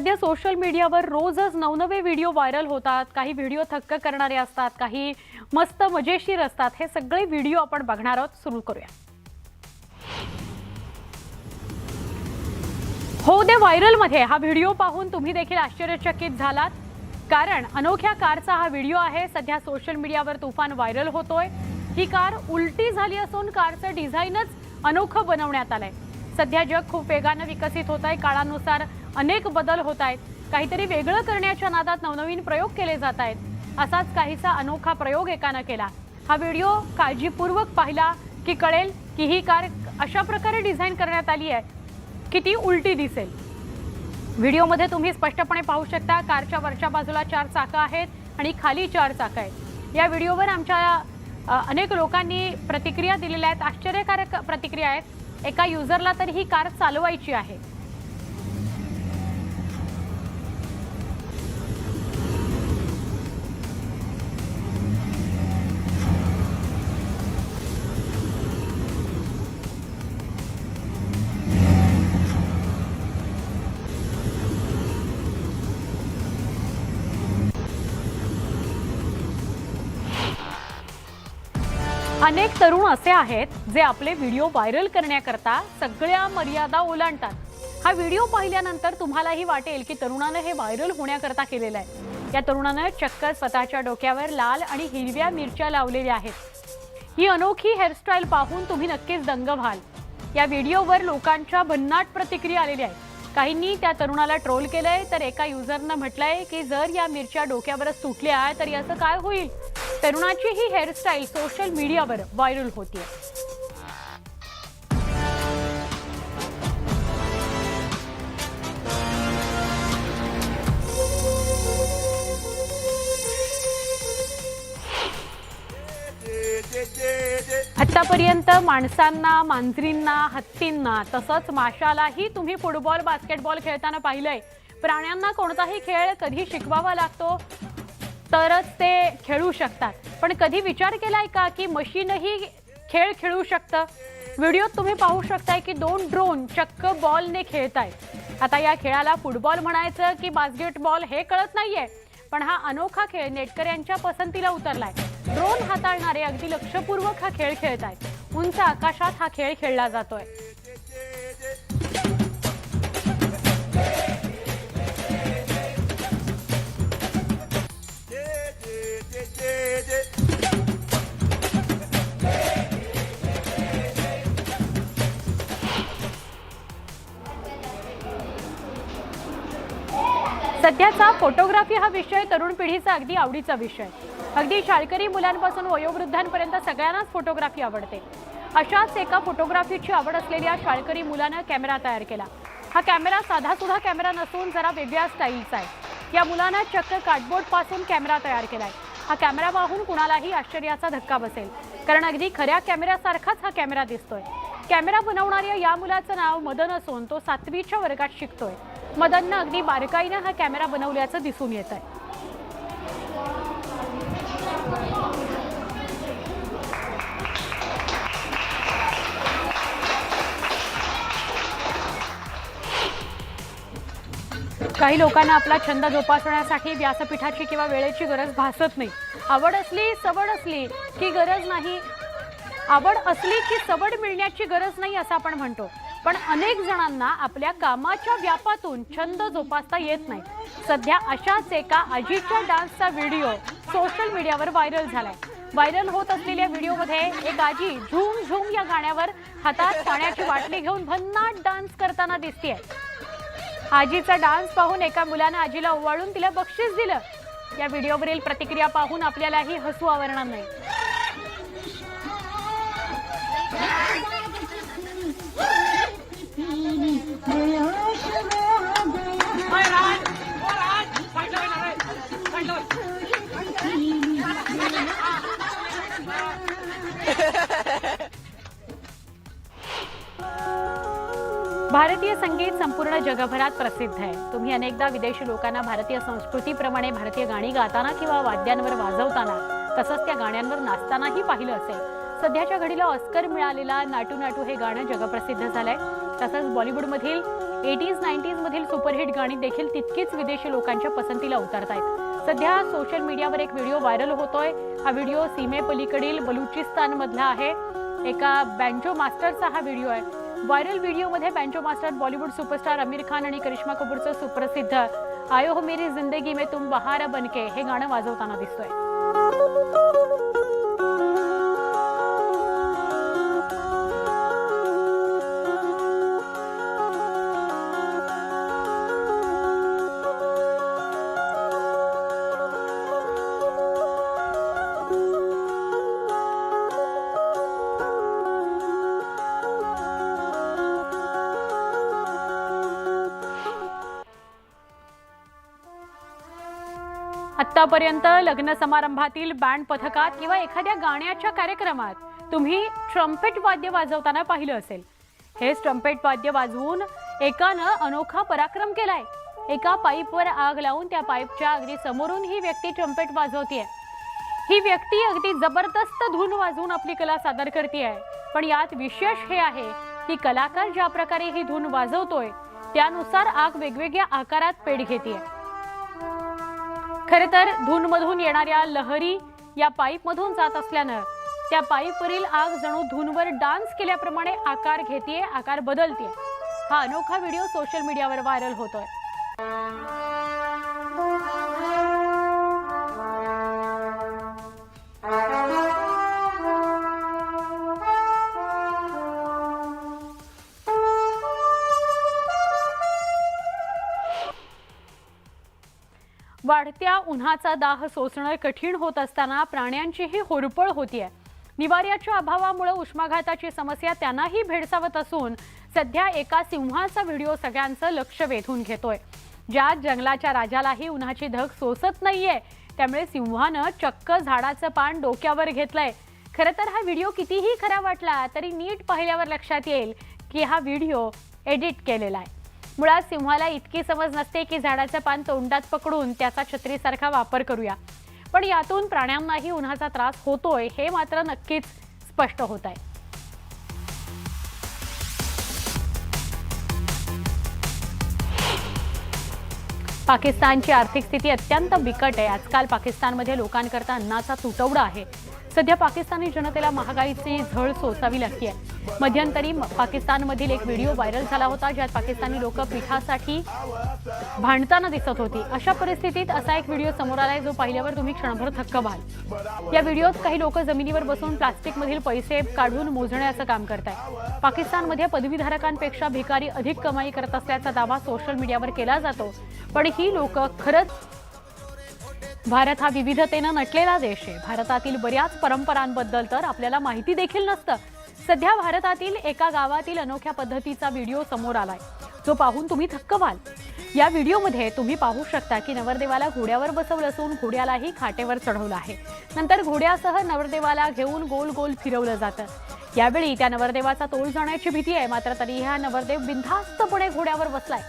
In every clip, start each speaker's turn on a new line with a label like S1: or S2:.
S1: सध्या सोशल मीडियावर रोजच नवनवे व्हिडिओ व्हायरल होतात. काही व्हिडिओ थक्क करणारे असतात काही मस्त मजेशीर असतात. हे सगळे व्हिडिओ आपण बघणार आहोत. सुरू करूया. हो दे व्हायरलमध्ये हा व्हिडिओ पाहून तुम्ही देखील आश्चर्यचकित झालात. कारण अनोख्या कारचा हा व्हिडिओ आहे. सध्या सोशल मीडियावर तुफान व्हायरल होतोय. ही कार उलटी झाली असून कारचं डिझाईनच अनोखं बनवण्यात आलंय. सध्या जग खूप वेगानं विकसित होत आहे काळानुसार अनेक बदल होत आहेत. काहीतरी वेगळं करण्याच्या नादात नवनवीन प्रयोग केले जात आहेत. असाच काहीसा अनोखा प्रयोग एकानं केला. हा व्हिडिओ काळजीपूर्वक पाहिला की कळेल की ही कार अशा प्रकारे डिझाईन करण्यात आली आहे. की ती उलटी दिसेल. व्हिडिओमध्ये तुम्ही स्पष्टपणे पाहू शकता कारच्या वरच्या बाजूला चार चाकं आहेत आणि खाली चार चाकं आहेत. या व्हिडिओवर आमच्या अनेक लोकांनी प्रतिक्रिया दिलेल्या आहेत. आश्चर्यकारक प्रतिक्रिया आहेत. एका युजरला तर ही कार चालवायची आहे. अनेक तरुण असे आहेत जे आपले व्हिडिओ व्हायरल करण्याकरता सगळ्या मर्यादा ओलांडतात. हा व्हिडिओ पाहिल्यानंतर तुम्हालाही वाटेल की तरुणानं हे व्हायरल होण्याकरता केलेलं आहे. या तरुणानं चक्क स्वतःच्या डोक्यावर लाल आणि हिरव्या मिरच्या लावलेल्या आहेत. ही अनोखी हेअरस्टाईल पाहून तुम्ही नक्कीच दंग व्हाल. या व्हिडिओवर लोकांच्या भन्नाट प्रतिक्रिया आलेल्या आहेत. काहींनी त्या तरुणाला ट्रोल केलंय तर एका युजरनं म्हटलंय की जर या मिरच्या डोक्यावरच तुटल्या तर याचं काय होईल? तरुणाची ही हेअरस्टाईल सोशल मीडियावर व्हायरल होती आतापर्यंत माणसांना मांजरींना हत्तींना तसंच माशालाही तुम्ही फुटबॉल बास्केटबॉल खेळताना पाहिलंय. प्राण्यांना कोणताही खेळ कधी शिकवावा लागतो? तरच ते खेळू शकतात. पण कधी विचार केलाय का की मशीनही खेळ खेळू शकतं? व्हिडिओत तुम्ही पाहू शकताय की दोन ड्रोन चक्क बॉलने खेळत आहेत आता या खेळाला फुटबॉल म्हणायचं की बास्केटबॉल हे कळत नाहीये. पण हा अनोखा खेळ नेटकऱ्यांच्या पसंतीला उतरलाय. ड्रोन हाताळणारे अगदी लक्षपूर्वक हा खेळ खेळत आहेत उंच आकाशात हा खेळ खेळला जातोय. सध्याचा फोटोग्राफी हा विषय तरुण पिढीचा अगदी आवडीचा विषय. अगदी शाळकरी मुलांपासून वयोवृद्धांपर्यंत सगळ्यांनाच फोटोग्राफी आवडते. अशाच एका फोटोग्राफीची आवड असलेल्या शाळकरी मुलानं कॅमेरा तयार केला. हा कॅमेरा साधा सुद्धा कॅमेरा नसून जरा वेगळ्या स्टाईलचा आहे. या मुलानं चक्क कार्डबोर्डपासून कॅमेरा तयार केलाय. हा कॅमेरा पाहून कुणालाही आश्चर्याचा धक्का बसेल. कारण अगदी खऱ्या कॅमेऱ्यासारखाच हा कॅमेरा दिसतोय. कॅमेरा बनवणाऱ्या या मुलाचं नाव मदन असून तो सातवीच्या वर्गात शिकतोय. मदननं अगदी बारकाईनं हा कॅमेरा बनवल्याचं दिसून येत आहे काही लोकांना आपला छंद जोपासण्यासाठी व्यासपीठाची किंवा वेळेची गरज भासत नाही. आवड असली सवड असली की गरज नाही. आवड असली की सवड मिळण्याची गरज नाही असं आपण म्हणतो. पण अनेक जणांना आपल्या कामाच्या व्यापातून छंद जोपासता येत नाही. सध्या अशाच एका आजीच्या डान्सचा व्हिडिओ सोशल मीडियावर व्हायरल झालाय. व्हायरल होत असलेल्या व्हिडिओमध्ये एक आजी झूम झूम या गाण्यावर हातात पाण्याची बाटली घेऊन भन्नाट डान्स करताना दिसतीये. आजीचा डान्स पाहून एका मुलानं आजीला ओवाळून तिला बक्षीस दिलं. या व्हिडिओवरील प्रतिक्रिया पाहून आपल्यालाही हसू आवरणार नाही. पूर्ण जगभरात प्रसिद्ध आहे. तुम्ही अनेकदा विदेशी लोकांना भारतीय संस्कृतीप्रमाणे भारतीय गाणी गाताना किंवा वाद्यांवर वाजवताना तसंच त्या गाण्यांवर नाचतानाही पाहिलं असेल. सध्याच्या घडीला ऑस्कर मिळालेला नाटू नाटू हे गाणं जगप्रसिद्ध झालंय. तसंच बॉलिवूडमधील एटीज नाईन्टीज मधील सुपरहिट गाणी देखील तितकीच विदेशी लोकांच्या पसंतीला उतरतायत. सध्या सोशल मीडियावर एक व्हिडिओ व्हायरल होतोय. हा व्हिडिओ सीमेपलीकडील बलुचिस्तानमधला आहे. एका बँजो मास्टरचा हा व्हिडिओ आहे. व्हायरल व्हिडिओमध्ये बँचो master Bollywood superstar Aamir Khan आणि करिश्मा कपूरचं सुप्रसिद्ध आयो हो मेरी जिंदगी में तुम बहार बनके हे गाणं वाजवताना दिसतोय. आत्तापर्यंत लग्न समारंभातील बँड पथकात किंवा एखाद्या गाण्याच्या कार्यक्रमात तुम्ही ट्रम्पेट वाद्य वाजवताना पाहिलं असेल. हे ट्रम्पेट वाद्य वाजवून एकानं अनोखा पराक्रम केलाय. एका पाईपवर आग लावून त्या पाईपच्या अगदी समोरून ही व्यक्ती ट्रम्पेट वाजवतीये. ही व्यक्ती अगदी जबरदस्त धून वाजवून आपली कला सादर करते पण यात विशेष हे आहे की कलाकार ज्या प्रकारे ही धून वाजवतोय त्यानुसार आग वेगवेगळ्या आकारात पेट घेते खरे तर धूनमधून येणाऱ्या लहरी या पाईपमधून जात असल्यानं त्या पाईपवरील आग जणू धूनवर डान्स केल्याप्रमाणे आकार घेते आकार बदलते हा अनोखा व्हिडिओ सोशल मीडियावर व्हायरल होतोय. वाढत्या उन्हाचा दाह सोसणं कठीण होत असताना प्राण्यांचीही होरपळ होतीये. निवाऱ्याच्या अभावामुळे उष्माघाताची समस्या त्यांनाही भेडसावत असून सध्या एका सिंहाचा व्हिडिओ सगळ्यांचं लक्ष वेधून घेतोय. ज्या जंगलाच्या राजालाही उन्हाची धग सोसत नाहीये त्यामुळे सिंहानं चक्क झाडाचं पान डोक्यावर घेतलंय. खरं तर हा व्हिडिओ कितीही खरा वाटला तरी नीट पाहिल्यावर लक्षात येईल की हा व्हिडिओ एडिट केलेला आहे. मुळात सिंहाला इतकी समज नसते की झाडाचं पान तोंडात पकडून त्याचा छत्रीसारखा वापर करूया. पण यातून प्राण्यांनाही उन्हाचा त्रास होतोय हे मात्र नक्कीच स्पष्ट होत आहे. पाकिस्तानची आर्थिक स्थिती अत्यंत बिकट आहे. आजकाल पाकिस्तानमध्ये लोकांकरता अन्नाचा तुटवडा आहे. सध्या पाकिस्तानी जनतेला महागाईची झळ सोसावी लागते मध्यंतरी पाकिस्तानमधील एक व्हिडिओ व्हायरल झाला होता ज्यात पाकिस्तानी लोक पिठासाठी भांडताना दिसत होती. अशा परिस्थितीत असा एक व्हिडिओ समोर आलाय जो पाहिल्यावर तुम्ही क्षणभर थक्क व्हाल. या व्हिडिओत काही लोक जमिनीवर बसून प्लास्टिकमधील पैसे काढून मोजण्याचं काम करताय पाकिस्तानमध्ये पदवीधारकांपेक्षा भिकारी अधिक कमाई करत असल्याचा दावा सोशल मीडियावर केला जातो. पण ही लोक खरंच भारत हा विविधतेनं नटलेला देश आहे. भारतातील बऱ्याच परंपरांबद्दल तर आपल्याला माहिती देखील नसतं. सध्या भारतातील एका गावातील अनोख्या पद्धतीचा व्हिडिओ समोर आलाय. जो पाहून तुम्ही थक्क व्हाल या व्हिडिओमध्ये तुम्ही पाहू शकता की नवरदेवाला घोड्यावर बसवलं असून घोड्यालाही खाटेवर चढवलं आहे. नंतर घोड्यासह नवरदेवाला घेऊन गोल गोल फिरवलं जातं. यावेळी त्या नवरदेवाचा तोल जाण्याची भीती आहे. मात्र तरीही हा नवरदेव बिनधास्तपणे घोड्यावर बसलाय.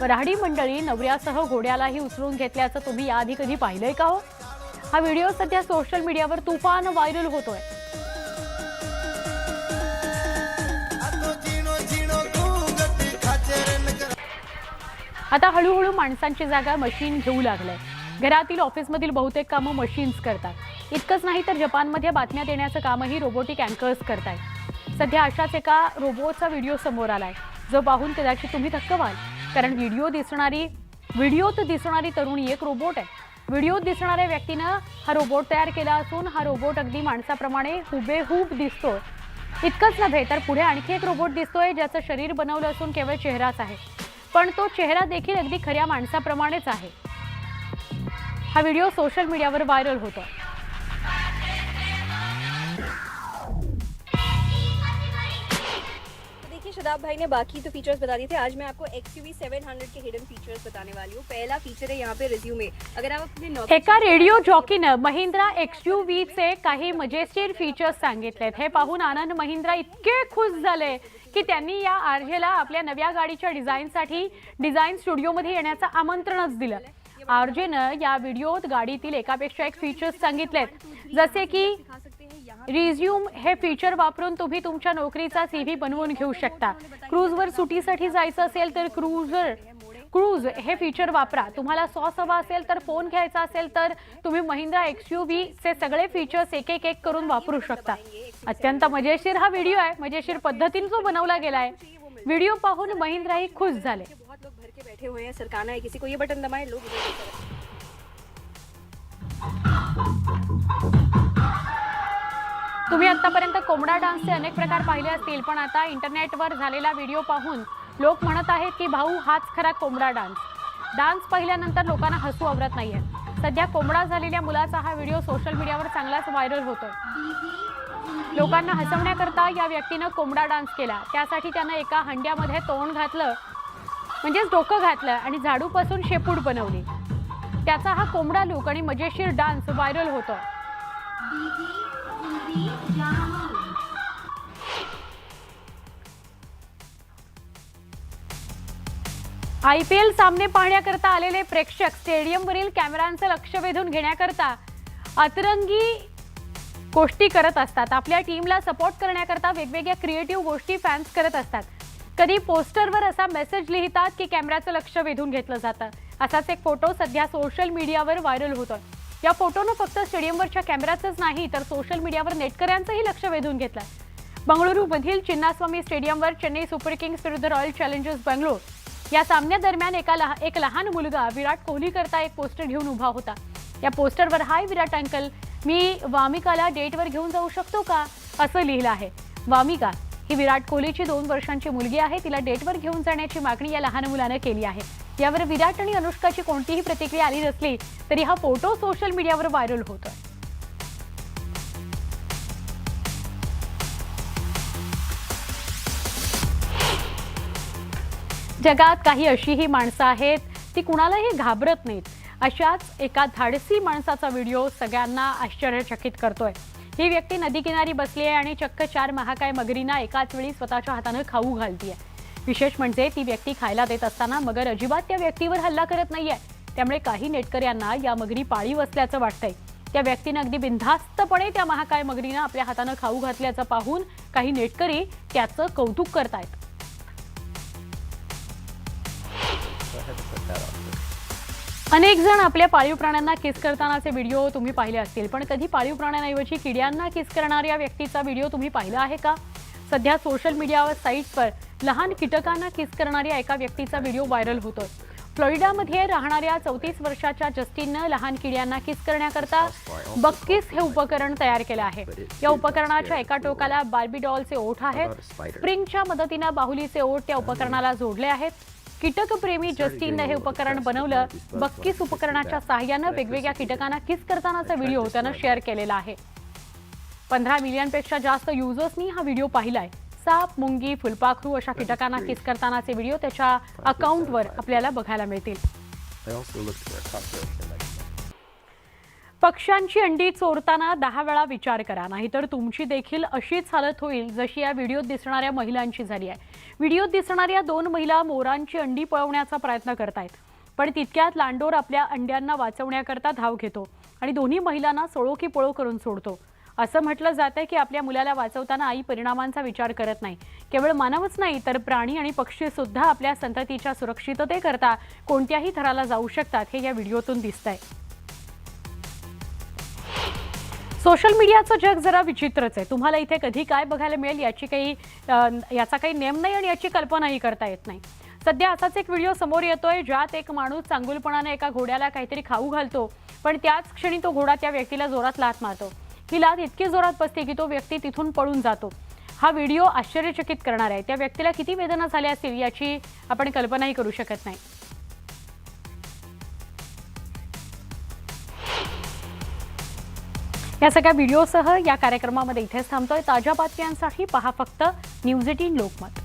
S1: वऱ्हाडी मंडळी नवऱ्यासह घोड्यालाही उचलून घेतल्याचं तुम्ही याआधी कधी पाहिलंय का हो? हा व्हिडिओ सध्या सोशल मीडियावर तुफान व्हायरल होतोय. आता हळूहळू माणसांची जागा मशीन घेऊ लागलंय. घरातील ऑफिसमधील बहुतेक कामं मशीन्स करतात. इतकंच नाही तर जपानमध्ये बातम्या देण्याचं कामही रोबोटिक अँकर्स करतायत. सध्या अशाच एका रोबोटचा व्हिडिओ समोर आलाय. जो पाहून कदाचित तुम्ही थक्क व्हाल. कारण व्हिडिओ दिसणारी व्हिडिओत दिसणारी तरुणी एक रोबोट आहे. व्हिडिओत दिसणाऱ्या व्यक्तीनं हा रोबोट तयार केला असून हा रोबोट अगदी माणसाप्रमाणे हुबेहूब दिसतो इतकंच नव्हे तर पुढे आणखी एक रोबोट दिसतोय ज्याचं शरीर बनवलं असून केवळ चेहराच आहे. पण तो चेहरा देखील अगदी खऱ्या माणसाप्रमाणेच आहे. हा व्हिडिओ सोशल मीडियावर व्हायरल होतो
S2: शदाब भाई ने बाकी तो फीचर्स बता दिए थे। आज मैं आपको एक्स यू के हिडन फीचर्स बताने वाली हूँ। पहला फीचर है यहाँ पे रिज्यूमे अगर आप अपने
S1: एका रेडिओ जॉकीनं महिंद्रा एक्स यू चे काही मजेस्टीर फीचर्स सांगितलेत हे। पाहून आनंद महिंद्रा इतके खुश झाले की त्यांनी या आरजेला आपल्या नव्या गाडीच्या डिझाईनसाठी डिझाईन स्टुडिओमध्ये येण्याचं आमंत्रणच दिलं. आरजेनं या व्हिडिओत गाडीतील एकापेक्षा एक फीचर्स सांगितलेत. जसे की रिझ्यूम हे फीचर वापरून तुम्ही तुमच्या नोकरीचा सीव्ही बनवून घेऊ शकता. क्रूजवर सुटीसाठी जायचं असेल तर क्रूजर क्रूज हे फीचर वापरा. तुम्हाला सॉस हवा असेल तर फोन घ्यायचा असेल तर तुम्ही महिंद्रा एक्स यू चे सगळे फीचर्स एक एक एक करून वापरू शकता. अत्यंत मजेशीर हा व्हिडिओ आहे. मजेशीर पद्धतीने जो बनवला गेला आहे व्हिडिओ पाहून महिंद्राही खुश झाले.
S2: बहुत लोग भर के बैठे हुए हैं सरकाना है किसी को ये बटन दबाए लोग
S1: तुम्ही आतापर्यंत कोंबडा डान्सचे अनेक प्रकार पाहिले असतील पण आता इंटरनेटवर झालेला व्हिडिओ पाहून लोक म्हणत आहेत की भाऊ हाच खरा कोंबडा डान्स. डान्स पाहिल्यानंतर लोकांना हसू आवरत नाही आहे सध्या कोंबडा झालेल्या मुलाचा हा व्हिडिओ सोशल मीडियावर चांगलाच व्हायरल होतोय. लोकांना हसवण्याकरता या व्यक्तीनं कोंबडा डान्स केला. त्यासाठी त्यानं एका हंड्यामध्ये तोंड घातलं म्हणजेच डोकं घातलं आणि झाडूपासून शेपूट बनवली. त्याचा हा कोंबडा लुक आणि मजेशीर डान्स व्हायरल होतो आय पी एल सामने पाहण्याकरता आलेले प्रेक्षक स्टेडियमवरील कॅमेऱ्यांचं लक्ष वेधून घेण्याकरता अतरंगी गोष्टी करत असतात. आपल्या टीमला सपोर्ट करण्याकरता वेगवेगळ्या क्रिएटिव्ह गोष्टी फॅन्स करत असतात. कधी पोस्टरवर असा मेसेज लिहितात की कॅमेऱ्याचं लक्ष वेधून घेतलं जातं. असाच एक फोटो सध्या सोशल मीडियावर व्हायरल होतोय. या फोटोनं फक्त स्टेडियमवरच्या कॅमेऱ्याचंच नाही तर सोशल मीडियावर नेटकऱ्यांचंही लक्ष वेधून घेतलं बंगळुरूमधील चिन्नास्वामी स्टेडियमवर चेन्नई सुपर किंग्स विरुद्ध रॉयल चॅलेंजर्स बंगलोर. या सामन्यादरम्यान एका लहा एक लहान मुलगा विराट कोहली करता एक पोस्टर घेऊन उभा होता. या पोस्टरवर हाय विराट अंकल मी वामिकाला डेटवर घेऊन जाऊ शकतो का? असं लिहिलं आहे. वामिका ही विराट कोहलीची दोन वर्षांची मुलगी आहे. तिला डेटवर घेऊन जाण्याची मागणी या लहान मुलानं केली आहे. यावर विराट आणि अनुष्काची कोणतीही प्रतिक्रिया आली नसली तरी हा फोटो सोशल मीडियावर व्हायरल होतोय. जगात काही अशीही माणसं आहेत ती कुणालाही घाबरत नाहीत. अशाच एका धाडसी माणसाचा व्हिडिओ सगळ्यांना आश्चर्यचकित करतोय. ही व्यक्ती नदीकिनारी बसली आहे आणि चक्क चार महाकाय मगरींना एकाच वेळी स्वतःच्या हातानं खाऊ घालतीये. विशेष म्हणजे ती व्यक्ती खायला देत असताना मगर अजिबात त्या व्यक्तीवर हल्ला करत नाहीये. त्यामुळे काही नेटकऱ्यांना या मगरी पाळीव असल्याचं वाटतंय. त्या व्यक्तीनं अगदी बिनधास्तपणे त्या महाकाय मगरीनं आपल्या हातानं खाऊ घातल्याचं पाहून काही नेटकरी त्याचं कौतुक करतायत. अनेक जण आपल्या पाळीव प्राण्यांना किस करतानाचे व्हिडिओ तुम्ही पाहिले असतील पण कधी पाळीव प्राण्यांऐवजी किड्यांना किस करणाऱ्या व्यक्तीचा व्हिडिओ तुम्ही पाहिला आहे का? सध्या सोशल मीडियावर साईट्सवर लहान कीटकांना किस करणाऱ्या एका व्यक्तीचा व्हिडिओ व्हायरल होतोय. फ्लोरिडामध्ये राहणाऱ्या चौतीस वर्षाच्या जस्टिननं लहान किड्यांना किस करण्याकरता बक्कीस हे उपकरण तयार केलं आहे. या उपकरणाच्या एका टोकाला बार्बी डॉलचे ओठ आहेत. स्प्रिंगच्या मदतीनं बाहुलीचे ओठ त्या उपकरणाला जोडले आहेत. कीटकप्रेमी जस्टिननं हे उपकरण बनवलं. बक्कीस उपकरणाच्या सहाय्यानं वेगवेगळ्या कीटकांना किस करतानाचा व्हिडिओ त्यानं शेअर केलेला आहे. पंधरा मिलियनपेक्षा जास्त युजर्सनी हा व्हिडिओ पाहिलाय. साप मुंगी फुलपाखरू अशा कीटकांना किस करतानाचे व्हिडिओ त्याच्या अकाउंटवर आपल्याला बघायला मिळतील. पक्ष्यांची अंडी चोरताना दहा वेळा विचार करा नाहीतर तुमची देखील अशीच हालत होईल जशी या व्हिडिओत दिसणाऱ्या महिलांची झाली आहे. व्हिडिओत दिसणाऱ्या दोन महिला मोरांची अंडी पळवण्याचा प्रयत्न करतायत. पण तितक्यात लांडोर आपल्या अंड्यांना वाचवण्याकरता धाव घेतो आणि दोन्ही महिलांना सोळो की पळो करून सोडतो. असं म्हटलं जातंय की आपल्या मुलाला वाचवताना आई परिणामांचा विचार करत नाही. केवळ मानवच नाही तर प्राणी आणि पक्षी सुद्धा आपल्या संततीच्या सुरक्षिततेकरता कोणत्याही थराला जाऊ शकतात हे या व्हिडिओतून दिसतंय. सोशल मीडियाचं जग जरा विचित्रच आहे. तुम्हाला इथे कधी काय बघायला मिळेल याची काही याचा काही नेम नाही आणि याची कल्पनाही करता येत नाही. सध्या असाच एक व्हिडिओ समोर येतोय ज्यात एक माणूस चांगुलपणाने एका घोड्याला काहीतरी खाऊ घालतो पण त्याच क्षणी तो घोडा त्या व्यक्तीला जोरात लात मारतो. ही लात इतकी जोरात बसते की तो व्यक्ती तिथून पळून जातो. हा व्हिडिओ आश्चर्यचकित करणार आहे. त्या व्यक्तीला किती वेदना झाल्या असतील याची आपण कल्पनाही करू शकत नाही. या सगळ्या व्हिडिओसह या कार्यक्रमामध्ये इथेच थांबतोय. ताज्या बातम्यांसाठी पहा फक्त न्यूज एटीन लोकमत.